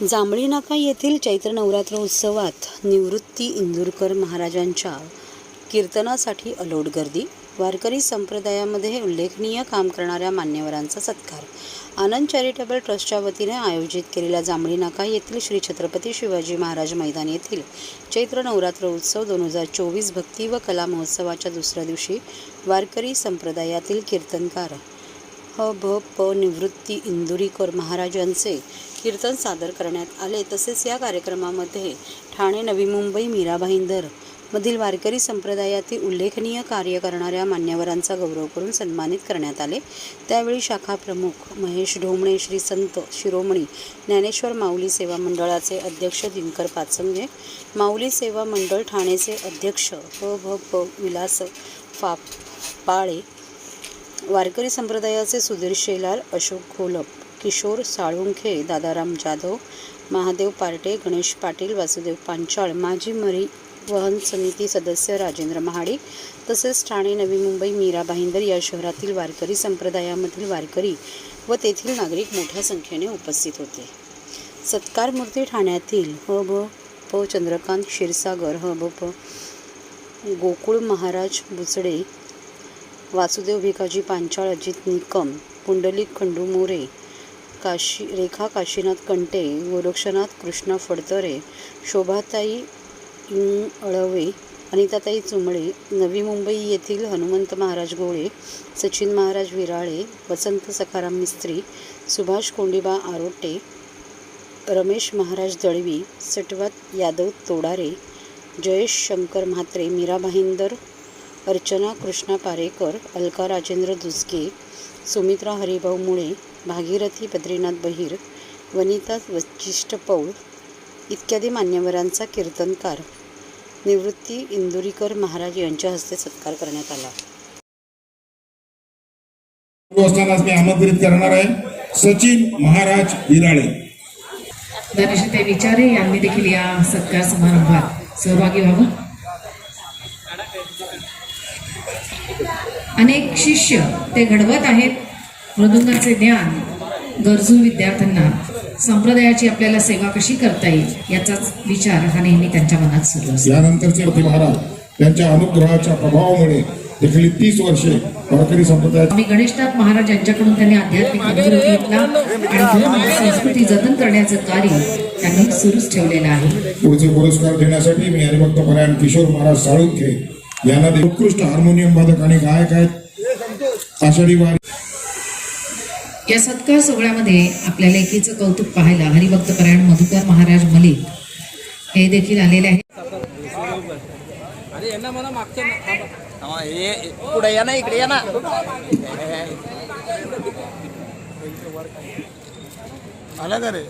जांभळी नाका येथील चैत्र नवरात्र उत्सवात निवृत्ती इंदूरकर महाराजांच्या कीर्तनासाठी अलोट गर्दी. वारकरी संप्रदायामध्ये उल्लेखनीय काम करणाऱ्या मान्यवरांचा सत्कार. आनंद चॅरिटेबल ट्रस्टच्या वतीने आयोजित केलेल्या जांभळी नाका येथील श्री छत्रपती शिवाजी महाराज मैदान येथील चैत्र नवरात्र उत्सव दोन हजार चोवीस भक्ती व कला महोत्सवाच्या दुसऱ्या दिवशी वारकरी संप्रदायातील कीर्तनकार ह भ प निवृत्ती इंदुरीकर महाराजांचे कीर्तन सादर करण्यात आले. तसेच या कार्यक्रमामध्ये ठाणे नवी मुंबई मीरा भाईंदर मधील वारकरी संप्रदायातील उल्लेखनीय कार्य करणाऱ्या मान्यवरांचा गौरव करून सन्मानित करण्यात आले. त्यावेळी शाखा प्रमुख महेश ढोमणे श्री संत शिरोमणी ज्ञानेश्वर माऊली सेवा मंडळाचे अध्यक्ष दिनकर पाचंगे माऊली सेवा मंडळ ठाणेचे अध्यक्ष ह भ प विलास फाप पाळे वारकरी संप्रदायाचे सुधीर शेलार अशोक घोलप किशोर साळुंखे दादाराम जाधव महादेव पार्टे गणेश पाटील वासुदेव पांचाळ माजी मरी वहन समिती सदस्य राजेंद्र महाडिक तसेच ठाणे नवी मुंबई मीरा भाईंदर या शहरातील वारकरी संप्रदायामधील वारकरी व तेथील नागरिक मोठ्या संख्येने उपस्थित होते. सत्कार मूर्ती ठाण्यातील ह भ प चंद्रकांत क्षीरसागर ह भ प गोकुळ महाराज बुचडे वासुदेव भिकाजी पांचाळ अजित निकम पुंडलिक खंडू मोरे काशी रेखा काशीनाथ कंटे गोरक्षनाथ कृष्णा फडतरे शोभाताई इंग अळवे अनिताताई चुंबळे नवी मुंबई येथील हनुमंत महाराज गोळे सचिन महाराज विराळे वसंत सखाराम मिस्त्री सुभाष कोंडिबा आरोटे रमेश महाराज दळवी सटवात यादव तोडारे जयेश शंकर म्हात्रे मीरा भाईंदर अर्चना कृष्णा पारेकर अलका राजेंद्र दुसके सुमित्रा हरिभाऊ मुळे भागीरथी बद्रीनाथ बहिर वनिता वचिष्ठ पौळ इत्यादी मान्यवरांचा कीर्तनकार निवृत्ती इंदुरीकर महाराज यांच्या हस्ते सत्कार करण्यात आला. मी आमंत्रित करणार आहे सचिन महाराज विराळे धनश्री विचारे यांनी देखील या सत्कार समारंभात सहभागी व्हावं. अनेक शिष्य ते घडवत आहेत. मृदुंगाचे ज्ञान गरजू विद्यार्थ्यांना संप्रदायाची आपल्याला सेवा कशी करता येईल याचाच विचार हा नेहमी त्यांच्या मनात सुरू असतो. यानंतरचे पती महाराज त्यांच्या अनुग्रहाच्या प्रभावामुळे देखील तीस वर्षे वारकरी संप्रदायात आम्ही गणेशनाथ महाराज यांच्याकडून त्यांनी आध्यात्मिक अनुभव घेतला आणि धर्म आणि संस्कृती जतन करण्याचं कार्य त्यांनी सुरूच ठेवलेलं आहे. पुढचे पुरस्कार देण्यासाठी मी हरिभक्त परायण किशोर महाराज साळुंखे यांना दे- उत्कृष्ट हार्मोनियम वादक आणि गायक आहेत. आषाढी वारी. या सत्कार सोहळ्यामध्ये आपल्या लेखीचं कौतुक पाहायला हरिभक्त परायण मधुकर महाराज मलिक हे देखील आलेले आहेत. अरे यांना मला मागच्या थांबा हे पुढे या ना इकडे या ना. आला का रे?